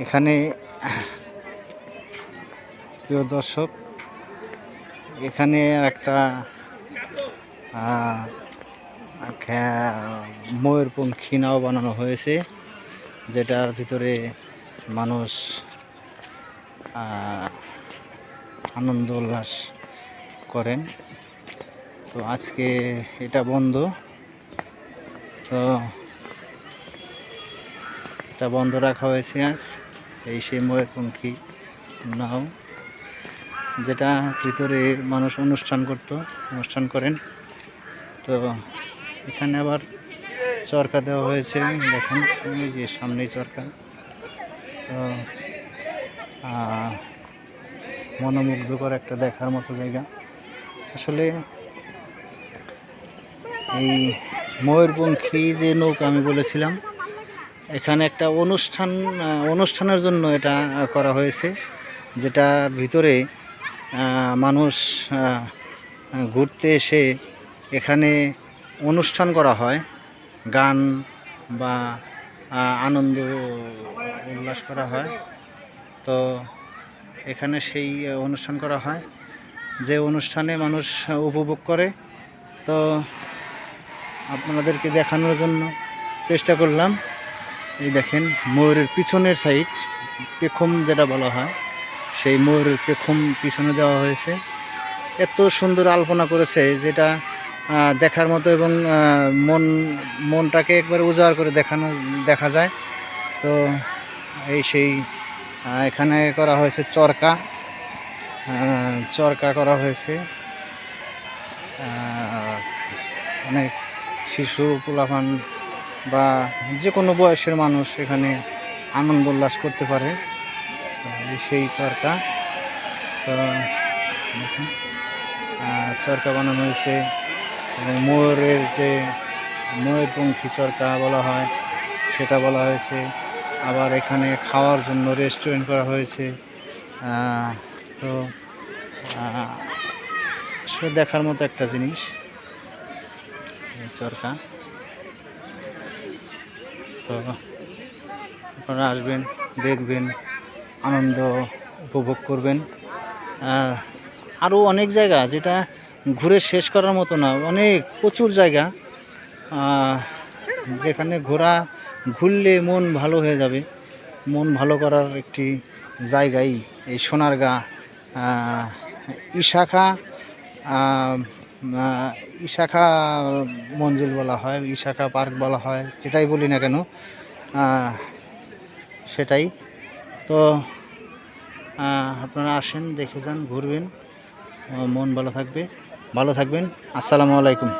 এখানে প্রিয় দর্শক, এখানে একটা ময়ূরপঙ্খী নাও বানানো হয়েছে, যেটার ভিতরে মানুষ আনন্দ উল্লাস করেন। তো আজকে এটা বন্ধ। তো এটা বন্ধ রাখা হয়েছে আজ। এই সেই ময়ূরপঙ্খী নাও, যেটা ভিতরে মানুষ অনুষ্ঠান করত, অনুষ্ঠান করেন। তো এখানে আবার চরকা দেওয়া হয়েছে, দেখুন, এই যে সামনেই চরকা। তো মনোমুগ্ধকর একটা দেখার মতো জায়গা। আসলে এই ময়ূরপঙ্খী যে নৌকা, আমি বলেছিলাম এখানে একটা অনুষ্ঠান অনুষ্ঠানের জন্য এটা করা হয়েছে, যেটার ভিতরে মানুষ ঘুরতে এসে এখানে অনুষ্ঠান করা হয়, গান বা আনন্দ উল্লাস করা হয়। তো এখানে সেই অনুষ্ঠান করা হয়, যে অনুষ্ঠানে মানুষ উপভোগ করে। তো আপনাদেরকে দেখানোর জন্য চেষ্টা করলাম। এই দেখেন, ময়ূরের পিছনের সাইড পেখম যেটা বলা হয়, সেই ময়ূরের পেখম পিছনে দেওয়া হয়েছে। এত সুন্দর আলপনা করেছে যেটা দেখার মতো এবং মন, মনটাকে একবারে উজাড় করে দেখানো, দেখা যায়। তো এই সেই এখানে করা হয়েছে চরকা চরকা করা হয়েছে। অনেক শিশু, পোলাপান বা যে কোনো বয়সের মানুষ এখানে আনন্দ উল্লাস করতে পারে। সেই চরকা তো চরকা বানানো হয়েছে এবং ময়ূরের যে ময়ূরপঙ্খী চরকা বলা হয়, সেটা বলা হয়েছে। আবার এখানে খাওয়ার জন্য রেস্টুরেন্ট করা হয়েছে। তো আসলে দেখার মতো একটা জিনিস চরকা। তো আপনারা আসবেন, দেখবেন, আনন্দ উপভোগ করবেন। আরও অনেক জায়গা যেটা ঘুরে শেষ করার মতো না, অনেক, প্রচুর জায়গা। যেখানে ঘোরা, ঘুরলে মন ভালো হয়ে যাবে। মন ভালো করার একটি জায়গাই এই সোনারগাঁ। ইশাখা ইশাখা মঞ্জিল বলা হয়, ইশাখা পার্ক বলা হয়, যেটাই বলি না কেন সেটাই। তো আপনারা আসেন, দেখে যান, ঘুরবেন মন ভালো থাকবে। ভালো থাকবেন। আসসালামু আলাইকুম।